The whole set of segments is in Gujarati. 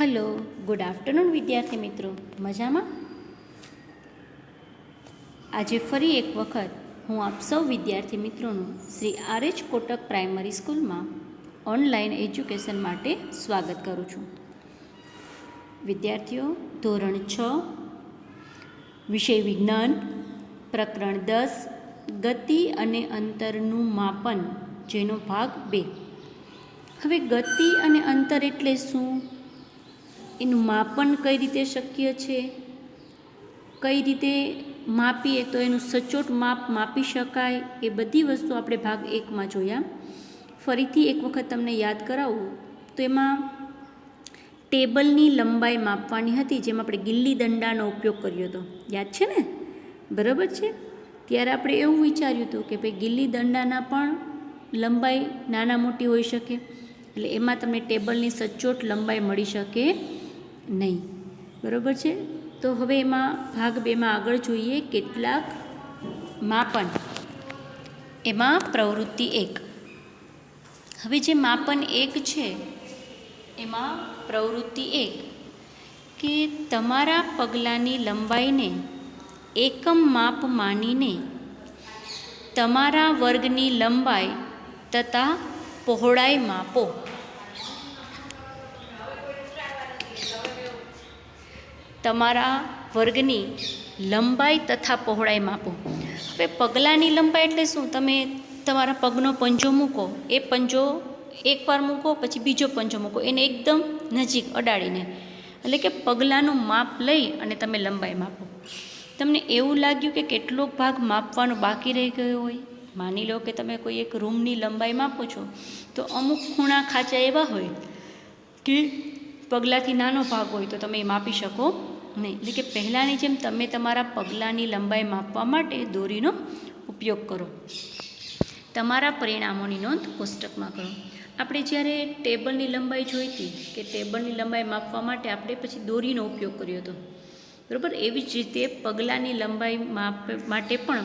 હલો, ગુડ આફ્ટરનૂન વિદ્યાર્થી મિત્રો. મજામાં? આજે ફરી એક વખત હું આપ સૌ વિદ્યાર્થી મિત્રોનું Shri R H Kotak primary સ્કૂલમાં ઓનલાઈન એજ્યુકેશન માટે સ્વાગત કરું છું. વિદ્યાર્થીઓ, ધોરણ છ, વિષય વિજ્ઞાન, પ્રકરણ દસ, ગતિ અને અંતરનું માપન, જેનો ભાગ બે. હવે ગતિ અને અંતર એટલે શું? એનું માપન કઈ રીતે શક્ય છે? કઈ રીતે માપીએ તો એનું સચોટ માપ માપી શકાય? એ બધી વસ્તુ આપણે ભાગ એકમાં જોયા. ફરીથી એક વખત તમને યાદ કરાવું. તો એમાં ટેબલની લંબાઈ માપવાની હતી, જેમાં આપણે ગિલ્લી દંડાનો ઉપયોગ કર્યો હતો. યાદ છે ને? બરાબર છે? ત્યારે આપણે એવું વિચાર્યું હતું કે ભાઈ ગિલ્લી દંડાના પણ લંબાઈ નાના મોટી હોઈ શકે. એટલે એમાં તમને ટેબલની સચોટ લંબાઈ મળી શકે. નહીં. બરાબર છે? તો હવે એમાં ભાગ બેમાં આગળ જોઈએ કેટલાક માપન. એમાં પ્રવૃત્તિ એક. હવે જે માપન એક છે, એમાં પ્રવૃત્તિ એક કે તમારા પગલાંની લંબાઈને એકમ માપ માનીને તમારા વર્ગની લંબાઈ તથા પહોળાઈ માપો. તમારા વર્ગની લંબાઈ તથા પહોળાઈ માપો. હવે પગલાંની લંબાઈ એટલે શું? તમે તમારા પગનો પંજો મૂકો, એ પંજો એકવાર મૂકો, પછી બીજો પંજો મૂકો. એને એકદમ નજીક અડાડીને, એટલે કે પગલાંનું માપ લઈ અને તમે લંબાઈ માપો. તમને એવું લાગ્યું કે કેટલોક ભાગ માપવાનો બાકી રહી ગયો હોય? માની લો કે તમે કોઈ એક રૂમની લંબાઈ માપો છો, તો અમુક ખૂણા ખાંચા એવા હોય કે પગલાંથી નાનો ભાગ હોય તો તમે એ માપી શકો નહીં. એટલે કે પહેલાંની જેમ તમે તમારા પગલાંની લંબાઈ માપવા માટે દોરીનો ઉપયોગ કરો. તમારા પરિણામોની નોંધ કોષ્ટકમાં કરો. આપણે જ્યારે ટેબલની લંબાઈ જોઈતી કે ટેબલની લંબાઈ માપવા માટે આપણે પછી દોરીનો ઉપયોગ કર્યો હતો. બરાબર? એવી જ રીતે પગલાંની લંબાઈ માપ માટે પણ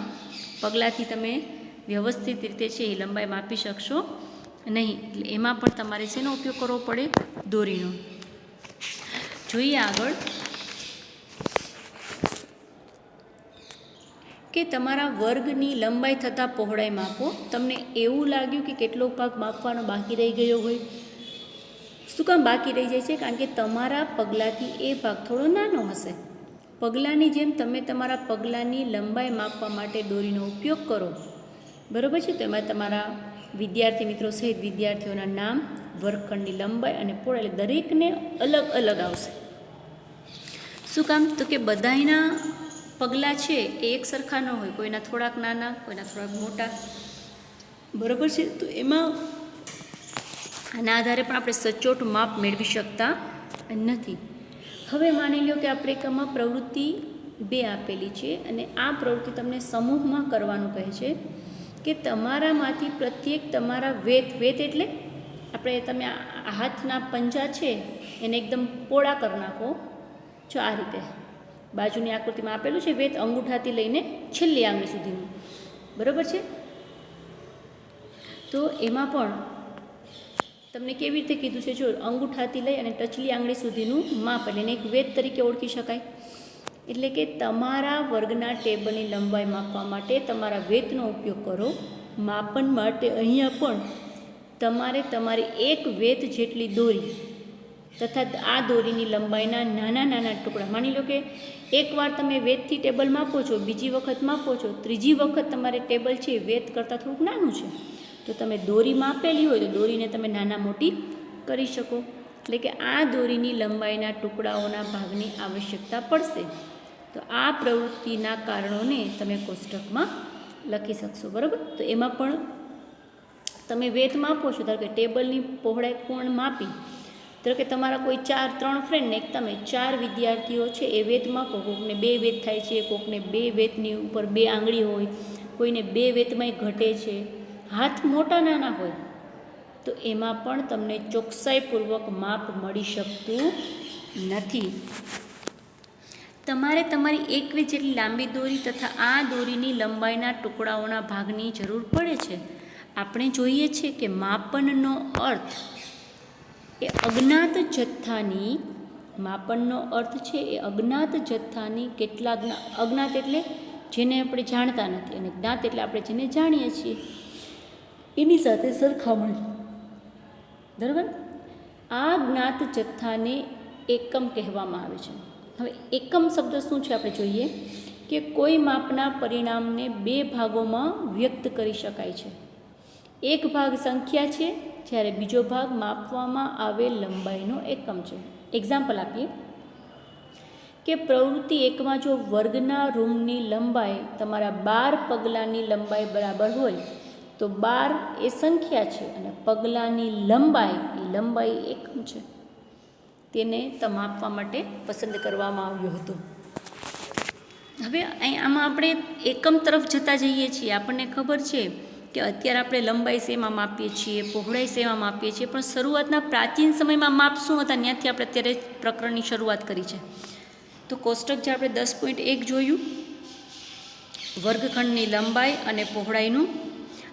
પગલાંથી તમે વ્યવસ્થિત રીતે છે એ લંબાઈ માપી શકશો નહીં. એટલે એમાં પણ તમારે શેનો ઉપયોગ કરવો પડે? દોરીનો. જોઈએ આગળ. કે તમારા વર્ગની લંબાઈ થતાં પહોળાઈ માપો. તમને એવું લાગ્યું કે કેટલો ભાગ માપવાનો બાકી રહી ગયો હોય? શું કામ બાકી રહી જાય છે? કારણ કે તમારા પગલાંથી એ ભાગ થોડો નાનો હશે. પગલાંની જેમ તમે તમારા પગલાંની લંબાઈ માપવા માટે દોરીનો ઉપયોગ કરો. બરાબર છે? તો એમાં તમારા વિદ્યાર્થી મિત્રો સહિત વિદ્યાર્થીઓના નામ, વર્ગખંડની લંબાઈ અને પહોળાઈ એટલે દરેકને અલગ અલગ આવશે. શું કામ? તો કે બધાના પગલાં છે એ એક સરખા ન હોય. કોઈના થોડાક નાના, કોઈના થોડાક મોટા. બરાબર છે? તો એમાં આના આધારે પણ આપણે સચોટ માપ મેળવી શકતા નથી. હવે માની લો કે આપણે એકમાં પ્રવૃત્તિ બે આપેલી છે અને આ પ્રવૃત્તિ તમને સમૂહમાં કરવાનું કહે છે કે તમારામાંથી પ્રત્યેક તમારા વેત વેત એટલે આપણે તમે હાથના પંજા છે એને એકદમ પોળા કરી નાખો. જો આ રીતે. બાજુની આકૃતિમાં આપેલું છે વેત અંગૂઠાથી લઈને છેલ્લી આંગળી સુધીનું. બરાબર છે? તો એમાં પણ તમને કેવી રીતે કીધું છે? જો અંગૂઠાથી લઈ અને ટચલી આંગળી સુધીનું માપ એટલે એને એક વેદ તરીકે ઓળખી શકાય. એટલે કે તમારા વર્ગના ટેબલની લંબાઈ માપવા માટે તમારા વેતનો ઉપયોગ કરો. માપન માટે અહીંયા પણ તમારે તમારી એક વેત જેટલી દોરી તથા આ દોરીની લંબાઈના નાના નાના ટુકડા. માની લો કે એકવાર તમે વેતથી ટેબલ માપો છો, બીજી વખત માપો છો, ત્રીજી વખત તમારે ટેબલ છે વેદ કરતાં થોડુંક નાનું છે. તો તમે દોરી માપેલી હોય તો દોરીને તમે નાના મોટી કરી શકો. એટલે કે આ દોરીની લંબાઈના ટુકડાઓના ભાગની આવશ્યકતા પડશે. તો આ પ્રવૃત્તિના કારણોને તમે કોષ્ટકમાં લખી શકશો, બરાબર? તો એમાં પણ તમે વેત માપો છો. ધારો કે ટેબલની પહોળાઈ કોણ માપી? ધારો કે તમારા કોઈ ચાર, ત્રણ ફ્રેન્ડને તમે ચાર વિદ્યાર્થીઓ છે, એ વેદમાં માપો કોકને બે વેત થાય છે, કોકને બે વેતની ઉપર બે આંગળી હોય, કોઈને બે વેતમાંય ઘટે છે. હાથ મોટા નાના હોય, તો એમાં પણ તમને ચોકસાઈપૂર્વક માપ મળી શકતું નથી. તમારે તમારી એક વેત જેટલી લાંબી દોરી તથા આ દોરીની લંબાઈના ટુકડાઓના ભાગની જરૂર પડે છે. આપણે જોઈએ છીએ કે માપનનો અર્થ એ અજ્ઞાત જથ્થાની માપનનો અર્થ છે એ અજ્ઞાત જથ્થાની કેટલા જ્ઞા, અજ્ઞાત એટલે જેને આપણે જાણતા નથી અને જ્ઞાત એટલે આપણે જેને જાણીએ છીએ. એની સાથે સરખામણી. બરાબર? આ જ્ઞાત જથ્થાને એકમ કહેવામાં આવે છે. હવે એકમ શબ્દ શું છે આપણે જોઈએ કે કોઈ માપના પરિણામને બે ભાગોમાં વ્યક્ત કરી શકાય છે. એક ભાગ સંખ્યા છે જ્યારે બીજો ભાગ માપવામાં આવેલ લંબાઈનો એકમ છે. એક્ઝામ્પલ આપીએ. કે પ્રવૃત્તિ એકમાં જો વર્ગના રૂમની લંબાઈ તમારા બાર પગલાંની લંબાઈ બરાબર હોય, તો બાર એ સંખ્યા છે અને પગલાંની લંબાઈ એ લંબાઈ એકમ છે. તેને માપવા માટે પસંદ કરવામાં આવ્યું હતું. હવે આમાં આપણે એકમ તરફ જતા જઈએ છીએ. આપણને ખબર છે કે અત્યારે આપણે લંબાઈ સેમાં માપીએ છીએ, પહોળાઈ સેવા માપીએ છીએ, પણ શરૂઆતના પ્રાચીન સમયમાં માપ શું હતા, ત્યાંથી આપણે અત્યારે પ્રકરણની શરૂઆત કરી છે. તો કોષ્ટક જે આપણે દસ પોઈન્ટ એક જોયું, વર્ગખંડની લંબાઈ અને પહોળાઈનું,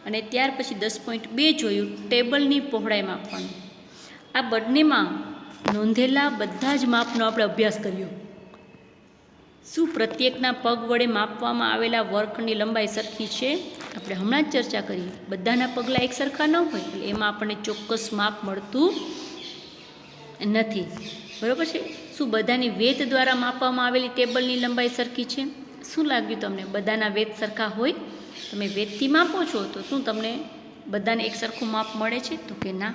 અને ત્યાર પછી દસ પોઈન્ટ બે જોયું, ટેબલની પહોળાઈ માપવાનું. આ બંનેમાં નોંધેલા બધા જ માપનો આપણે અભ્યાસ કર્યો. શું પ્રત્યેકના પગ વડે માપવામાં આવેલા વર્કની લંબાઈ સરખી છે? આપણે હમણાં જ ચર્ચા કરી. બધાના પગલાં એક સરખા ન હોય, એટલે એમાં આપણને ચોક્કસ માપ મળતું નથી. બરાબર છે? શું બધાની વેત દ્વારા માપવામાં આવેલી ટેબલની લંબાઈ સરખી છે? શું લાગ્યું તમને? બધાના વેત સરખા હોય? તમે વેતથી માપો છો, તો શું તમને બધાને એક સરખું માપ મળે છે? તો કે ના.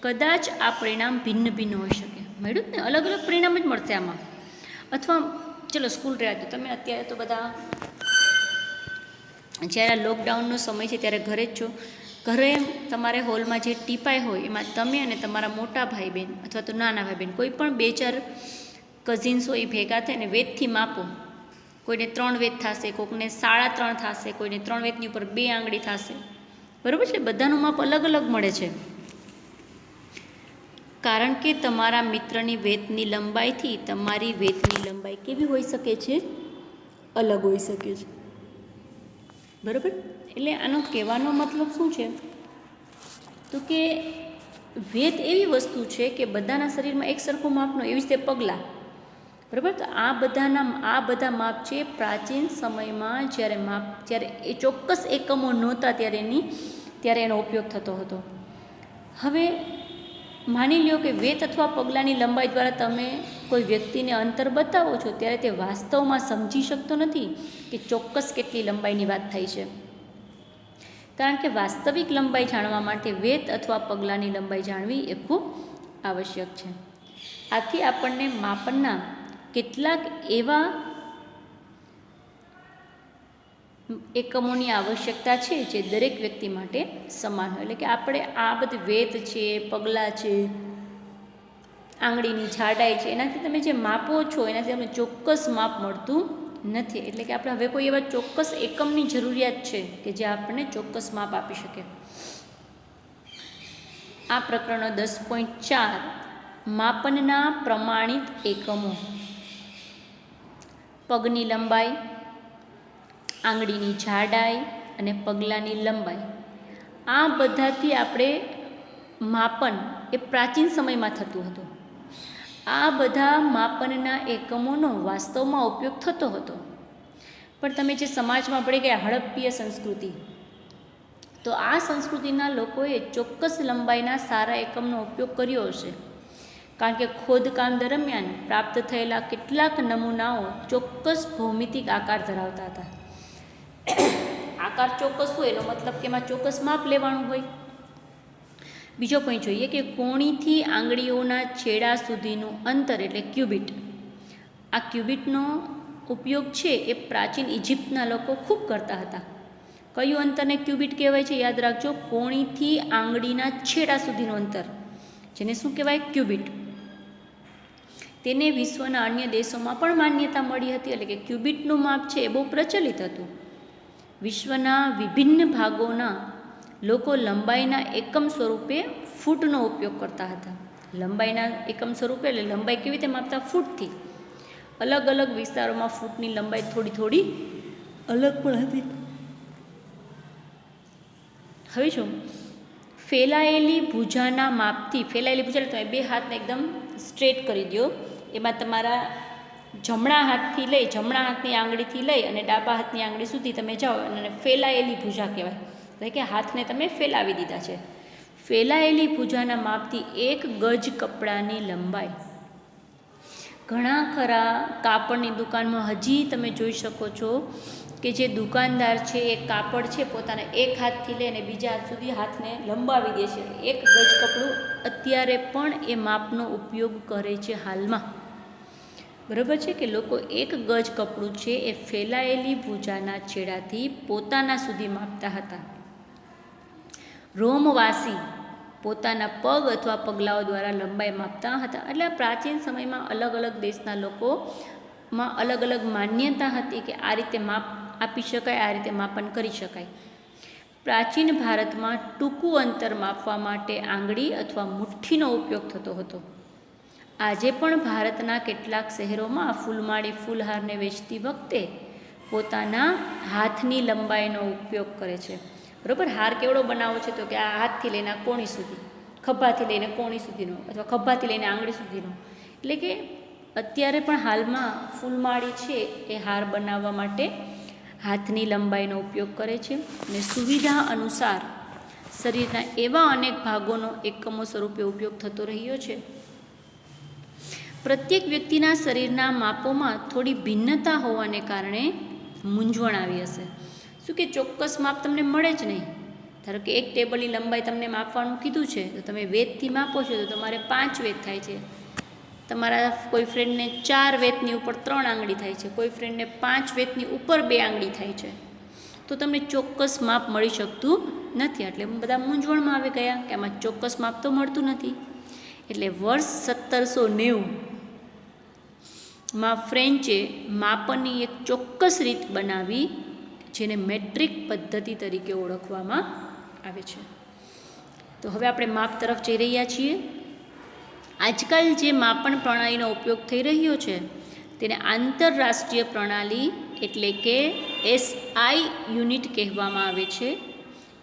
કદાચ આ પરિણામ ભિન્ન ભિન્ન હોઈ શકે. મળ્યું ને? અલગ અલગ પરિણામ જ મળશે આમાં. અથવા ચલો સ્કૂલ રહ્યા તો તમે અત્યારે તો બધા જ્યારે લોકડાઉનનો સમય છે ત્યારે ઘરે જ છો. ઘરે તમારે હોલમાં જે ટીપાઈ હોય એમાં તમે અને તમારા મોટા ભાઈ બહેન અથવા તો નાના ભાઈ બહેન કોઈ પણ બે ચાર કઝિન્સ હોય એ ભેગા થઈને વેદથી માપો. કોઈને ત્રણ વેદ થશે કોઈકને સાડા ત્રણ થશે, કોઈને ત્રણ વેદની ઉપર બે આંગળી થશે. બરાબર છે? બધાનું માપ અલગ અલગ મળે છે. કારણ કે તમારા મિત્રની વેતની લંબાઈથી તમારી વેતની લંબાઈ કેવી હોઈ શકે છે? અલગ હોઈ શકે છે. બરાબર? એટલે આનો કહેવાનો મતલબ શું છે? તો કે વેત એવી વસ્તુ છે કે બધાના શરીરમાં એક સરખું માપનો, એવી રીતે પગલાં. બરાબર? તો આ બધાના, આ બધા માપ છે પ્રાચીન સમયમાં જ્યારે માપ, જ્યારે એ ચોક્કસ એકમો નહોતા ત્યારે એની, ત્યારે એનો ઉપયોગ થતો હતો. હવે માની લ્યો કે વેત અથવા પગલાંની લંબાઈ દ્વારા તમે કોઈ વ્યક્તિને અંતર બતાવો છો, ત્યારે તે વાસ્તવમાં સમજી શકતો નથી કે ચોક્કસ કેટલી લંબાઈની વાત થાય છે. કારણ કે વાસ્તવિક લંબાઈ જાણવા માટે વેત અથવા પગલાંની લંબાઈ જાણવી એ ખૂબ આવશ્યક છે. આથી આપણને માપનના કેટલાક એવા એકમોની આવશ્યકતા છે જે દરેક વ્યક્તિ માટે સમાન હોય. એટલે કે આપણે આ બધી વેત છે, પગલાં છે, આંગળીની જાડાઈ છે, એનાથી તમે જે માપો છો, એનાથી તમને ચોક્કસ માપ મળતું નથી. એટલે કે આપણે હવે કોઈ એવા ચોક્કસ એકમની જરૂરિયાત છે કે જે આપણને ચોક્કસ માપ આપી શકે. આ પ્રકરણો દસ પોઈન્ટ ચાર, માપનના પ્રમાણિત એકમો. પગની લંબાઈ આંગળીની જાડાઈ અને પગલાંની લંબાઈ. આ બધાથી આપણે માપન એ પ્રાચીન સમયમાં થતું હતું. આ બધા માપનના એકમોનો વાસ્તવમાં ઉપયોગ થતો હતો. પણ તમે જે સમાજમાં પડી ગયા હડપ્પીય સંસ્કૃતિ, તો આ સંસ્કૃતિના લોકોએ ચોક્કસ લંબાઈના સારા એકમનો ઉપયોગ કર્યો હશે. કારણ કે ખોદકામ દરમિયાન પ્રાપ્ત થયેલા કેટલાક નમૂનાઓ ચોક્કસ ભૌમિતિક આકાર ધરાવતા હતા. આકાર ચોક્કસ હોય એનો મતલબ કે એમાં ચોક્કસ માપ લેવાનું હોય. બીજો પોઈન્ટ જોઈએ કે કોણીથી આંગળીઓના છેડા સુધીનું અંતર એટલે ક્યુબિટ. આ ક્યુબિટનો ઉપયોગ છે એ પ્રાચીન ઇજિપ્તના લોકો ખૂબ કરતા હતા. કયું અંતરને ક્યુબિટ કહેવાય છે યાદ રાખજો? કોણીથી આંગળીના છેડા સુધીનું અંતર. જેને શું કહેવાય? ક્યુબિટ. તેને વિશ્વના અન્ય દેશોમાં પણ માન્યતા મળી હતી, એટલે કે ક્યુબિટનું માપ છે એ બહુ પ્રચલિત હતું. વિશ્વના વિભિન્ન ભાગોના લોકો લંબાઈના એકમ સ્વરૂપે ફૂટનો ઉપયોગ કરતા હતા. લંબાઈના એકમ સ્વરૂપે એટલે લંબાઈ કેવી રીતે માપતા? ફૂટથી. અલગ અલગ વિસ્તારોમાં ફૂટની લંબાઈ થોડી થોડી અલગ પણ હતી. હવે શું? ફેલાયેલી ભૂજાના માપથી, ફેલાયેલી ભૂજા તમે બે હાથને એકદમ સ્ટ્રેટ કરી દો એમાં તમારા જમણા હાથથી લઈ, જમણા હાથની આંગળીથી લઈ અને ડાબા હાથની આંગળી સુધી તમે જાઓ અને ફેલાયેલી ભૂજા કહેવાય. એટલે કે હાથને તમે ફેલાવી દીધા છે. ફેલાયેલી ભૂજાના માપથી એક ગજ કપડાની લંબાઈ. ઘણા ખરા કાપડની દુકાનમાં હજી તમે જોઈ શકો છો કે જે દુકાનદાર છે, એ કાપડ છે, પોતાના એક હાથથી લઈને બીજા હાથ સુધી હાથને લંબાવી દે છે. એક ગજ કપડું અત્યારે પણ એ માપનો ઉપયોગ કરે છે હાલમાં. બરાબર છે કે લોકો એક ગજ કપડું છે એ ફેલાયેલી ભૂજાના છેડાથી પોતાના સુધી માપતા હતા. રોમવાસી પોતાના પગ અથવા પગલાઓ દ્વારા લંબાઈ માપતા હતા. એટલે પ્રાચીન સમયમાં અલગ અલગ દેશના લોકોમાં અલગ અલગ માન્યતા હતી કે આ રીતે માપ આપી શકાય, આ રીતે માપન કરી શકાય. પ્રાચીન ભારતમાં ટૂંકું અંતર માપવા માટે આંગળી અથવા મુઠ્ઠીનો ઉપયોગ થતો હતો. આજે પણ ભારતના કેટલાક શહેરોમાં ફૂલમાળી ફૂલહારને વેચતી વખતે પોતાના હાથની લંબાઈનો ઉપયોગ કરે છે. બરાબર? હાર કેવડો બનાવો છે તો કે આ હાથથી લઈને આ કોણી સુધી, ખભાથી લઈને કોણી સુધીનો અથવા ખભાથી લઈને આંગળી સુધીનો. એટલે કે અત્યારે પણ હાલમાં ફૂલમાળી છે એ હાર બનાવવા માટે હાથની લંબાઈનો ઉપયોગ કરે છે અને સુવિધા અનુસાર શરીરના એવા અનેક ભાગોનો એકમો સ્વરૂપે ઉપયોગ થતો રહ્યો છે. પ્રત્યેક વ્યક્તિના શરીરના માપોમાં થોડી ભિન્નતા હોવાને કારણે મૂંઝવણ આવી હશે. શું કે ચોક્કસ માપ તમને મળે જ નહીં? ધારો કે એક ટેબલની લંબાઈ તમને માપવાનું કીધું છે, તો તમે વેદથી માપો છો, તો તમારે પાંચ વેદ થાય છે. તમારા કોઈ ફ્રેન્ડને ચાર વેદની ઉપર ત્રણ આંગળી થાય છે, કોઈ ફ્રેન્ડને પાંચ વેતની ઉપર બે આંગળી થાય છે. તો તમને ચોક્કસ માપ મળી શકતું નથી. એટલે બધા મૂંઝવણમાં આવી ગયા કે આમાં ચોક્કસ માપ તો મળતું નથી. એટલે વર્ષ સત્તરસો નેવું માં ફ્રેન્ચે માપનની એક ચોક્કસ રીત બનાવી, જેને મેટ્રિક પદ્ધતિ તરીકે ઓળખવામાં આવે છે. તો હવે આપણે માપ તરફ જઈ રહ્યા છીએ. આજકાલ જે માપન પ્રણાલીનો ઉપયોગ થઈ રહ્યો છે, તેને આંતરરાષ્ટ્રીય પ્રણાલી એટલે કે એસઆઈ યુનિટ કહેવામાં આવે છે.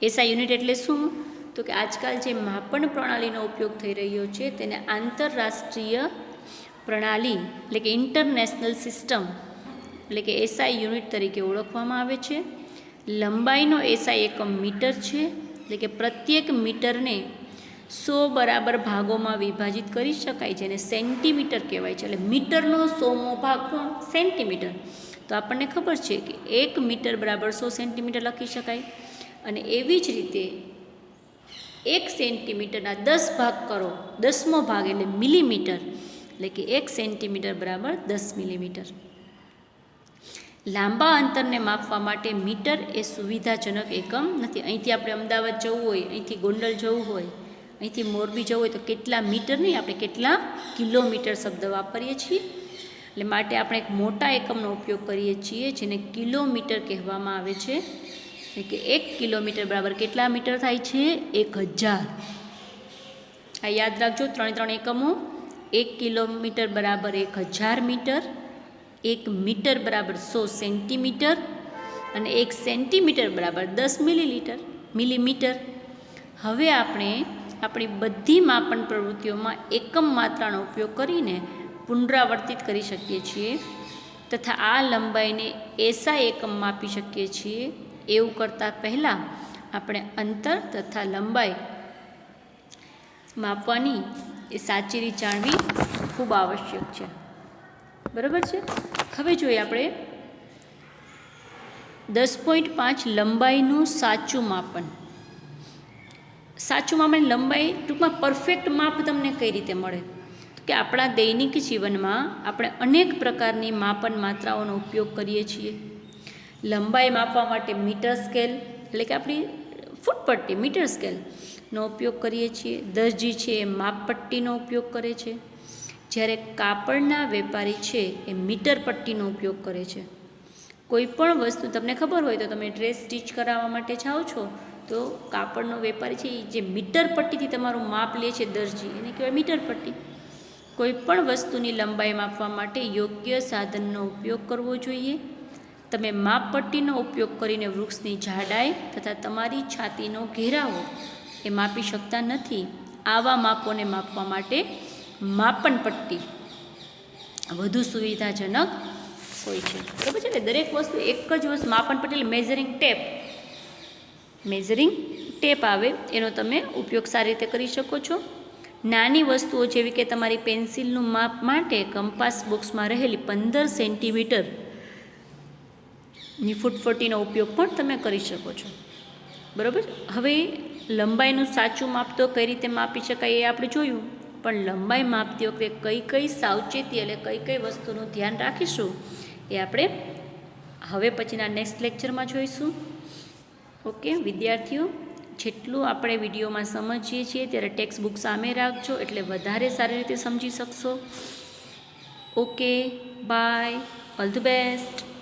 એસઆઈ યુનિટ એટલે શું? તો કે આજકાલ જે માપન પ્રણાલીનો ઉપયોગ થઈ રહ્યો છે, તેને આંતરરાષ્ટ્રીય પ્રણાલી, એટલે કે ઇન્ટરનેશનલ સિસ્ટમ, એટલે કે એસઆઈ યુનિટ તરીકે ઓળખવામાં આવે છે. લંબાઈનો એસઆઈ એકમ મીટર છે, એટલે કે પ્રત્યેક મીટરને સો બરાબર ભાગોમાં વિભાજિત કરી શકાય જેને સેન્ટીમીટર કહેવાય છે. એટલે મીટરનો સોમો ભાગ કોણ? સેન્ટીમીટર. તો આપણને ખબર છે કે એક મીટર બરાબર સો સેન્ટીમીટર લખી શકાય. અને એવી જ રીતે એક સેન્ટીમીટરના દસ ભાગ કરો, દસમો ભાગ એટલે મિલીમીટર. એટલે કે એક સેન્ટીમીટર બરાબર દસ મિલીમીટર. લાંબા અંતરને માપવા માટે મીટર એ સુવિધાજનક એકમ નથી. અહીંથી આપણે અમદાવાદ જવું હોય, અહીંથી ગોંડલ જવું હોય, અહીંથી મોરબી જવું હોય તો કેટલા મીટર નહીં, આપણે કેટલા કિલોમીટર શબ્દ વાપરીએ છીએ? એટલે માટે આપણે એક મોટા એકમનો ઉપયોગ કરીએ છીએ, જેને કિલોમીટર કહેવામાં આવે છે. એટલે કે એક કિલોમીટર બરાબર કેટલા મીટર થાય છે? એક હજાર. આ યાદ રાખજો, ત્રણે ત્રણ એકમો. એક કિલોમીટર બરાબર એક હજાર મીટર, એક મીટર બરાબર સો સેન્ટીમીટર અને એક સેન્ટીમીટર બરાબર દસ મિલીલીટર, મિલીમીટર. હવે આપણે આપણી બધી માપન પ્રવૃત્તિઓમાં એકમ માત્રાનો ઉપયોગ કરીને પુનરાવર્તિત કરી શકીએ છીએ તથા આ લંબાઈને એસા એકમ માપી શકીએ છીએ. એવું કરતાં પહેલાં આપણે અંતર તથા લંબાઈ માપવાની એ સાચી રીત જાણવી ખૂબ આવશ્યક છે. બરાબર છે? હવે જોઈએ આપણે દસ પોઈન્ટ પાંચ લંબાઈનું સાચું માપન. સાચું માપન લંબાઈ ટૂંકમાં પરફેક્ટ માપ તમને કઈ રીતે મળે? કે આપણા દૈનિક જીવનમાં આપણે અનેક પ્રકારની માપન માત્રાઓનો ઉપયોગ કરીએ છીએ. લંબાઈ માપવા માટે મીટર સ્કેલ, એટલે કે આપણી ફૂટપટ્ટી, મીટર સ્કેલનો ઉપયોગ કરીએ છીએ. દરજી છે એ માપપટ્ટીનો ઉપયોગ કરે છે. જ્યારે કાપડના વેપારી છે એ મીટર પટ્ટીનો ઉપયોગ કરે છે. કોઈ પણ વસ્તુ, તમને ખબર હોય તો તમે ડ્રેસ સ્ટીચ કરાવવા માટે જાઓ છો, તો કાપડનો વેપારી છે એ જે મીટર પટ્ટીથી તમારું માપ લે છે દરજી, એને કહેવાય મીટર પટ્ટી. કોઈ પણ વસ્તુની લંબાઈ માપવા માટે યોગ્ય સાધનનો ઉપયોગ કરવો જોઈએ. તમે માપપટ્ટીનો ઉપયોગ કરીને વૃક્ષની જાડાઈ તથા તમારી છાતીનો ઘેરાવો એ માપી શકતા નથી. આવા માપોને માપવા માટે માપન પટ્ટી વધુ સુવિધાજનક હોય છે. બરાબર છે ને? દરેક વસ્તુ એક જ વસ્તુ માપન પટેલ મેઝરિંગ ટેપ મેઝરિંગ ટેપ આવે. એનો તમે ઉપયોગ સારી રીતે કરી શકો છો. નાની વસ્તુઓ જેવી કે તમારી પેન્સિલનું માપ માટે કંપાસ બોક્સમાં રહેલી પંદર સેન્ટીમીટરની ફૂટફટીનો ઉપયોગ પણ તમે કરી શકો છો. બરાબર હવે લંબાઈનું સાચું માપ તો કઈ રીતે માપી શકાય એ આપણે જોયું. પણ લંબાઈ માપતી વખતે કઈ કઈ સાવચેતી એટલે કઈ કઈ વસ્તુનું ધ્યાન રાખીશું એ આપણે હવે પછીના નેક્સ્ટ લેક્ચરમાં જોઈશું. ઓકે, વિદ્યાર્થીઓ, જેટલું આપણે વિડીયોમાં સમજીએ છીએ ત્યારે ટેક્સ્ટ બુક સામે રાખજો એટલે વધારે સારી રીતે સમજી શકશો. Okay bye all the best